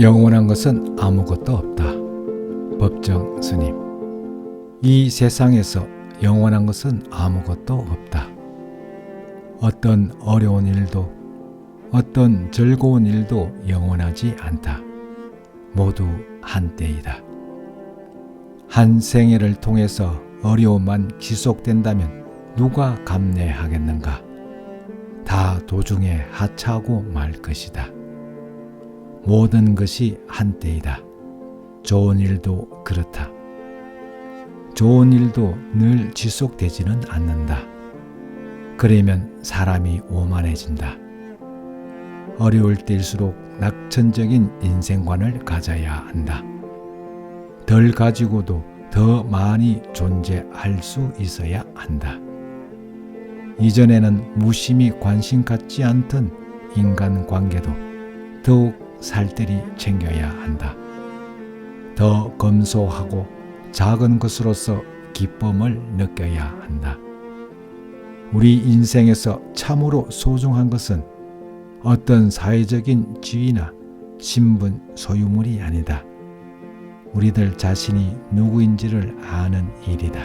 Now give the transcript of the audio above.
영원한 것은 아무것도 없다. 법정 스님. 이 세상에서 영원한 것은 아무것도 없다. 어떤 어려운 일도, 어떤 즐거운 일도 영원하지 않다. 모두 한때이다. 한 생애를 통해서 어려움만 지속된다면 누가 감내하겠는가? 다 도중에 하차하고 말 것이다. 모든 것이 한때이다. 좋은 일도 그렇다. 좋은 일도 늘 지속되지는 않는다. 그러면 사람이 오만해진다. 어려울 때일수록 낙천적인 인생관을 가져야 한다. 덜 가지고도 더 많이 존재할 수 있어야 한다. 이전에는 무심히 관심 갖지 않던 인간 관계도 더욱 살뜰히 챙겨야 한다. 더 검소하고 작은 것으로서 기쁨을 느껴야 한다. 우리 인생에서 참으로 소중한 것은 어떤 사회적인 지위나 신분 소유물이 아니다. 우리들 자신이 누구인지를 아는 일이다.